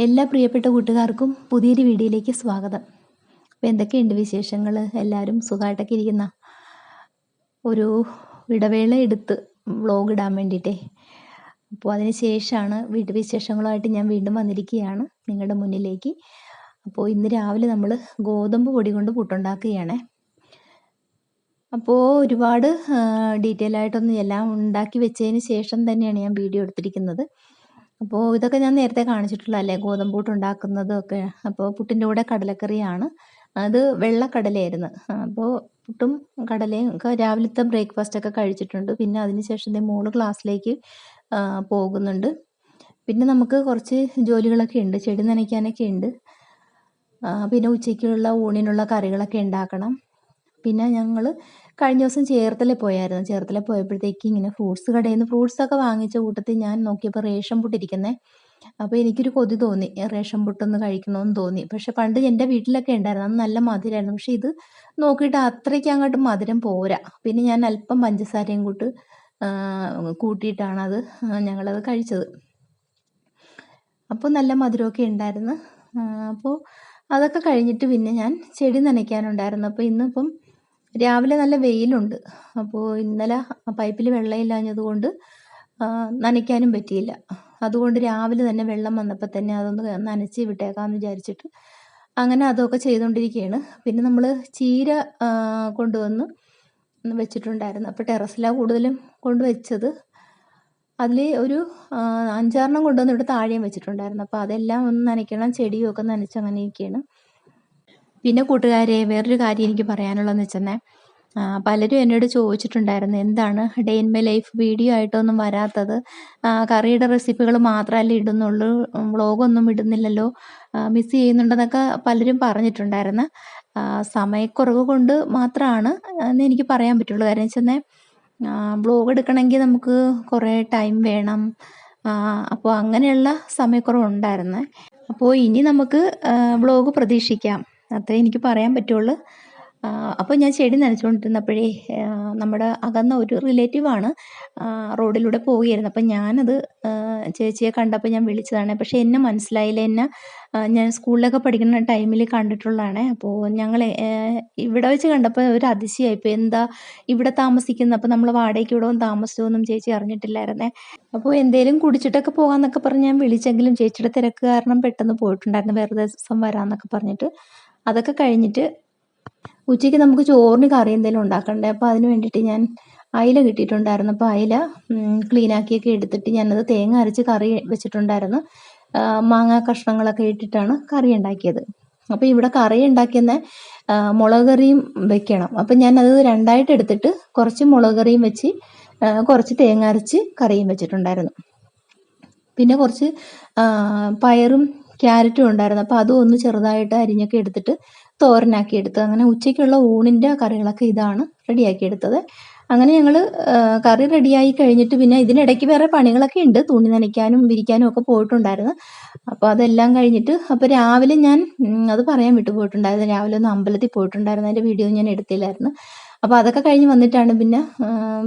എല്ലാ പ്രിയപ്പെട്ട കൂട്ടുകാർക്കും പുതിയൊരു വീഡിയോയിലേക്ക് സ്വാഗതം. അപ്പോൾ എന്തൊക്കെയുണ്ട് വിശേഷങ്ങൾ എല്ലാവരും സുഖമായിട്ടൊക്കെ ഇരിക്കുന്ന ഒരു ഇടവേള എടുത്ത് വ്ളോഗ് ഇടാൻ വേണ്ടിയിട്ടേ. അപ്പോൾ അതിന് ശേഷമാണ് വീട്ടു വിശേഷങ്ങളുമായിട്ട് ഞാൻ വീണ്ടും വന്നിരിക്കുകയാണ് നിങ്ങളുടെ മുന്നിലേക്ക്. അപ്പോൾ ഇന്ന് രാവിലെ നമ്മൾ ഗോതമ്പ് പൊടി കൊണ്ട് പുട്ടുണ്ടാക്കുകയാണേ. അപ്പോൾ ഒരുപാട് ഡീറ്റെയിൽ ആയിട്ടൊന്നും എല്ലാം ഉണ്ടാക്കി വെച്ചതിന് ശേഷം തന്നെയാണ് ഞാൻ വീഡിയോ എടുത്തിരിക്കുന്നത്. അപ്പോൾ ഇതൊക്കെ ഞാൻ നേരത്തെ കാണിച്ചിട്ടുള്ള അല്ലേ? ഗോതമ്പൂട്ട് ഉണ്ടാക്കുന്നതും ഒക്കെ അപ്പോൾ പുട്ടിന്റെ കൂടെ കടലക്കറിയാണ്. അത് വെള്ളക്കടലയായിരുന്നു. അപ്പോൾ പുട്ടും കടലയും ഒക്കെ രാവിലത്തെ ബ്രേക്ക്ഫാസ്റ്റ് ഒക്കെ കഴിച്ചിട്ടുണ്ട്. പിന്നെ അതിനുശേഷം മോൾ ക്ലാസ്സിലേക്ക് പോകുന്നുണ്ട്. പിന്നെ നമുക്ക് കുറച്ച് ജോലികളൊക്കെ ഉണ്ട്. ചെടി നനയ്ക്കാനൊക്കെ ഉണ്ട്. പിന്നെ ഉച്ചയ്ക്കുള്ള ഊണിനുള്ള കറികളൊക്കെ ഉണ്ടാക്കണം. പിന്നെ ഞങ്ങൾ കഴിഞ്ഞ ദിവസം ചേർത്തല പോയായിരുന്നു. ചേർത്തല പോയപ്പോഴത്തേക്ക് ഇങ്ങനെ ഫ്രൂട്ട്സ് കടയിൽ നിന്ന് ഫ്രൂട്ട്സൊക്കെ വാങ്ങിച്ച കൂട്ടത്തിൽ ഞാൻ നോക്കിയപ്പോൾ റേഷൻ പുട്ടിരിക്കുന്നേ. അപ്പോൾ എനിക്കൊരു കൊതി തോന്നി. റേഷൻ പുട്ടൊന്ന് കഴിക്കണമെന്ന് തോന്നി. പക്ഷെ പണ്ട് എന്റെ വീട്ടിലൊക്കെ ഉണ്ടായിരുന്നു. അത് നല്ല മധുരമായിരുന്നു പക്ഷെ ഇത് നോക്കിയിട്ട് അത്രയ്ക്ക് അങ്ങോട്ട് മധുരം പോരാ. പിന്നെ ഞാൻ അല്പം പഞ്ചസാരയും കൂട്ട് കൂട്ടിയിട്ടാണത് ഞങ്ങളത് കഴിച്ചത്. അപ്പോൾ നല്ല മധുരമൊക്കെ ഉണ്ടായിരുന്നു. അപ്പോൾ അതൊക്കെ കഴിഞ്ഞിട്ട് പിന്നെ ഞാൻ ചെടി നനയ്ക്കാനുണ്ടായിരുന്നു. അപ്പോൾ ഇന്നിപ്പം രാവിലെ നല്ല വെയിലുണ്ട്. അപ്പോൾ ഇന്നലെ പൈപ്പിൽ വെള്ളമില്ലാഞ്ഞതുകൊണ്ട് നനയ്ക്കാനും പറ്റിയില്ല. അതുകൊണ്ട് രാവിലെ തന്നെ വെള്ളം വന്നപ്പോൾ തന്നെ അതൊന്ന് നനച്ച് വിട്ടേക്കാമെന്ന് വിചാരിച്ചിട്ട് അങ്ങനെ അതൊക്കെ ചെയ്തുകൊണ്ടിരിക്കുകയാണ് പിന്നെ നമ്മൾ ചീര കൊണ്ടുവന്ന് വെച്ചിട്ടുണ്ടായിരുന്നു. അപ്പോൾ ടെറസിലാണ് കൂടുതലും കൊണ്ടുവച്ചത് അതിൽ ഒരു അഞ്ചാറെണ്ണം കൊണ്ടുവന്ന് ഇവിടെ താഴെയും വെച്ചിട്ടുണ്ടായിരുന്നു. അപ്പോൾ അതെല്ലാം ഒന്ന് നനയ്ക്കണം ചെടിയും ഒക്കെ നനച്ച് അങ്ങനെയൊക്കെയാണ്. പിന്നെ കൂട്ടുകാരെ വേറൊരു കാര്യം എനിക്ക് പറയാനുള്ളതെന്ന് വെച്ചെന്നേ പലരും എന്നോട് ചോദിച്ചിട്ടുണ്ടായിരുന്നു എന്താണ് day in my life video ആയിട്ടൊന്നും വരാത്തത്? കറിയുടെ റെസിപ്പികൾ മാത്രമല്ലേ ഇടുന്നുള്ളൂ വ്ളോഗൊന്നും ഇടുന്നില്ലല്ലോ മിസ് ചെയ്യുന്നുണ്ടെന്നൊക്കെ പലരും പറഞ്ഞിട്ടുണ്ടായിരുന്നു. സമയക്കുറവ് കൊണ്ട് മാത്രമാണ് എന്ന് എനിക്ക് പറയാൻ പറ്റുള്ളൂ. കാരണം വെച്ചെന്നേ വ്ളോഗ് എടുക്കണമെങ്കിൽ നമുക്ക് കുറേ ടൈം വേണം. അപ്പോൾ അങ്ങനെയുള്ള സമയക്കുറവുണ്ടായിരുന്നു. അപ്പോൾ ഇനി നമുക്ക് വ്ളോഗ് പ്രതീക്ഷിക്കാം. അത്രേ എനിക്ക് പറയാൻ പറ്റുള്ളൂ. അപ്പോൾ ഞാൻ ചെടി നനച്ചുകൊണ്ടിരുന്നപ്പോഴേ നമ്മുടെ അകന്ന ഒരു റിലേറ്റീവാണ് റോഡിലൂടെ പോവുകയായിരുന്നു. അപ്പം ഞാനത് ചേച്ചിയെ കണ്ടപ്പോൾ ഞാൻ വിളിച്ചതാണ്. പക്ഷേ എന്നെ മനസ്സിലായില്ല. എന്നെ ഞാൻ സ്കൂളിലൊക്കെ പഠിക്കുന്ന ടൈമിൽ കണ്ടിട്ടുള്ളതാണ്. അപ്പോൾ ഞങ്ങൾ ഇവിടെ വെച്ച് കണ്ടപ്പോൾ ഒരു അതിശയമായിപ്പോൾ എന്താ ഇവിടെ താമസിക്കുന്ന? അപ്പോൾ നമ്മൾ വാടകയ്ക്ക് ഇവിടെ താമസിച്ചു ഒന്നും ചേച്ചി അറിഞ്ഞിട്ടില്ലായിരുന്നേ. അപ്പോൾ എന്തേലും കുടിച്ചിട്ടൊക്കെ പോകാമെന്നൊക്കെ പറഞ്ഞ് ഞാൻ വിളിച്ചെങ്കിലും ചേച്ചിയുടെ തിരക്ക് കാരണം പെട്ടെന്ന് പോയിട്ടുണ്ടായിരുന്നു. വേറെ ദിവസം വരാമെന്നൊക്കെ പറഞ്ഞിട്ട്. അതൊക്കെ കഴിഞ്ഞിട്ട് ഉച്ചയ്ക്ക് നമുക്ക് ചോറിന് കറി എന്തെങ്കിലും ഉണ്ടാക്കണ്ടേ? അപ്പോൾ അതിന് വേണ്ടിയിട്ട് ഞാൻ അയില കിട്ടിയിട്ടുണ്ടായിരുന്നു. അപ്പോൾ അയില ക്ലീനാക്കിയൊക്കെ എടുത്തിട്ട് ഞാനത് തേങ്ങ അരച്ച് കറി വെച്ചിട്ടുണ്ടായിരുന്നു. മാങ്ങ കഷ്ണങ്ങളൊക്കെ ഇട്ടിട്ടാണ് കറി ഉണ്ടാക്കിയത്. അപ്പോൾ ഇവിടെ കറി ഉണ്ടാക്കുന്ന മുളക് കറിയും വെക്കണം. അപ്പം ഞാനത് രണ്ടായിട്ട് എടുത്തിട്ട് കുറച്ച് മുളക് കറിയും വെച്ച് കുറച്ച് തേങ്ങ അരച്ച് കറിയും വെച്ചിട്ടുണ്ടായിരുന്നു. പിന്നെ കുറച്ച് പയറും ക്യാരറ്റും ഉണ്ടായിരുന്നു. അപ്പോൾ അതും ഒന്ന് ചെറുതായിട്ട് അരിഞ്ഞൊക്കെ എടുത്തിട്ട് തോരനാക്കി എടുത്ത്. അങ്ങനെ ഉച്ചയ്ക്കുള്ള ഊണിന്റെ കറികളൊക്കെ ഇതാണ് റെഡിയാക്കി എടുത്തത്. അങ്ങനെ ഞങ്ങൾ കറി റെഡിയായി കഴിഞ്ഞിട്ട് പിന്നെ ഇതിനിടയ്ക്ക് വേറെ പണികളൊക്കെ ഉണ്ട്. തുണി നനയ്ക്കാനും വിരിക്കാനും ഒക്കെ പോയിട്ടുണ്ടായിരുന്നു. അപ്പോൾ അതെല്ലാം കഴിഞ്ഞിട്ട് അപ്പോൾ രാവിലെ ഞാൻ അത് പറയാൻ വിട്ടു പോയിട്ടുണ്ടായിരുന്നു. രാവിലെ ഒന്ന് അമ്പലത്തിൽ പോയിട്ടുണ്ടായിരുന്നു. അതിന്റെ വീഡിയോ ഞാൻ എടുത്തില്ലായിരുന്നു. അപ്പോൾ അതൊക്കെ കഴിഞ്ഞ് വന്നിട്ടാണ് പിന്നെ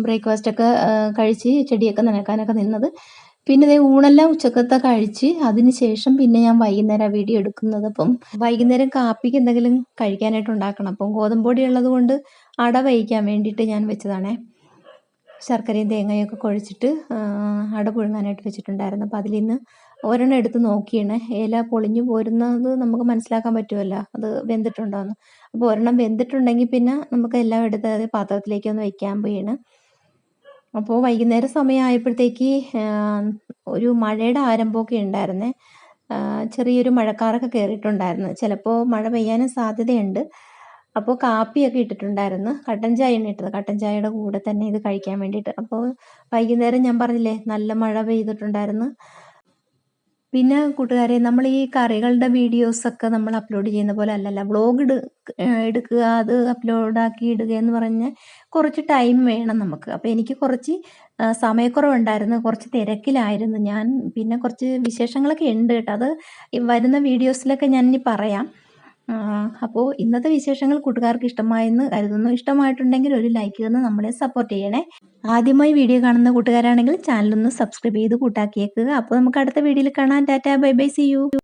ബ്രേക്ക്ഫാസ്റ്റ് ഒക്കെ ആ, കഴിച്ച് ചെടിയൊക്കെ നനയ്ക്കാനൊക്കെ നിന്നത്. പിന്നെ ഇതേ ഊണെല്ലാം ഉച്ചക്കത്തെ കഴിച്ച് അതിന് ശേഷം പിന്നെ ഞാൻ വൈകുന്നേരം വീഡിയോ എടുക്കുന്നത്. അപ്പം വൈകുന്നേരം കാപ്പിക്ക് എന്തെങ്കിലും കഴിക്കാനായിട്ട് ഉണ്ടാക്കണം. അപ്പം ഗോതമ്പൊടി ഉള്ളത് കൊണ്ട് അട വയ്ക്കാൻ വേണ്ടിയിട്ട് ഞാൻ വെച്ചതാണേ. ശർക്കരയും തേങ്ങയൊക്കെ കുഴച്ചിട്ട് അട പുഴുങ്ങാനായിട്ട് വെച്ചിട്ടുണ്ടായിരുന്നു. അപ്പോൾ അതിൽ നിന്ന് ഒരെണ്ണം എടുത്ത് നോക്കിയാണ്. ഇല പൊളിഞ്ഞു പോരുന്നത് നമുക്ക് മനസ്സിലാക്കാൻ പറ്റുമല്ലോ. അത് വെന്തിട്ടുണ്ടോയെന്ന് അപ്പോൾ ഒരെണ്ണം വെന്തിട്ടുണ്ടെങ്കിൽ പിന്നെ നമുക്ക് എല്ലാം എടുത്ത് അത് പാത്രത്തിലേക്ക് ഒന്ന് വെക്കാൻ പോയാണ്. അപ്പോൾ വൈകുന്നേരം സമയമായപ്പോഴത്തേക്ക് ഒരു മഴയുടെ ആരംഭമൊക്കെ ഉണ്ടായിരുന്നേ. ചെറിയൊരു മഴക്കാറൊക്കെ കയറിയിട്ടുണ്ടായിരുന്നു ചിലപ്പോൾ മഴ പെയ്യാനും സാധ്യതയുണ്ട്. അപ്പോൾ കാപ്പിയൊക്കെ ഇട്ടിട്ടുണ്ടായിരുന്നു. കട്ടൻ ചായയാണ് ഇട്ടത്. കട്ടൻ ചായയുടെ കൂടെ തന്നെ ഇത് കഴിക്കാൻ വേണ്ടിയിട്ട്. അപ്പോൾ വൈകുന്നേരം ഞാൻ പറഞ്ഞില്ലേ നല്ല മഴ പെയ്തിട്ടുണ്ടായിരുന്നു. പിന്നെ കൂട്ടുകാരെ നമ്മൾ ഈ കറികളുടെ വീഡിയോസൊക്കെ നമ്മൾ അപ്ലോഡ് ചെയ്യുന്ന പോലെ അല്ലല്ല വ്ളോഗ് ഇട എടുക്കുക അത് അപ്ലോഡാക്കി ഇടുക എന്ന് പറഞ്ഞ് കുറച്ച് ടൈം വേണം നമുക്ക്. അപ്പോൾ എനിക്ക് കുറച്ച് സമയക്കുറവുണ്ടായിരുന്നു കുറച്ച് തിരക്കിലായിരുന്നു ഞാൻ. പിന്നെ കുറച്ച് വിശേഷങ്ങളൊക്കെ ഉണ്ട് കേട്ടോ. അത് വരുന്ന വീഡിയോസിലൊക്കെ ഞാൻ ഇനി പറയാം. അപ്പോൾ ഇന്നത്തെ വിശേഷങ്ങൾ കൂട്ടുകാർക്ക് ഇഷ്ടമായെന്ന് കരുതുന്നു. ഇഷ്ടമായിട്ടുണ്ടെങ്കിൽ ഒരു ലൈക്ക് തന്ന് നമ്മളെ സപ്പോർട്ട് ചെയ്യണേ. ആദ്യമായി വീഡിയോ കാണുന്ന കൂട്ടുകാരാണെങ്കിൽ ചാനലൊന്ന് സബ്സ്ക്രൈബ് ചെയ്ത് കൂട്ടാക്കിയേക്കുക. അപ്പോൾ നമുക്ക് അടുത്ത വീഡിയോയിൽ കാണാൻ tata bye bye see you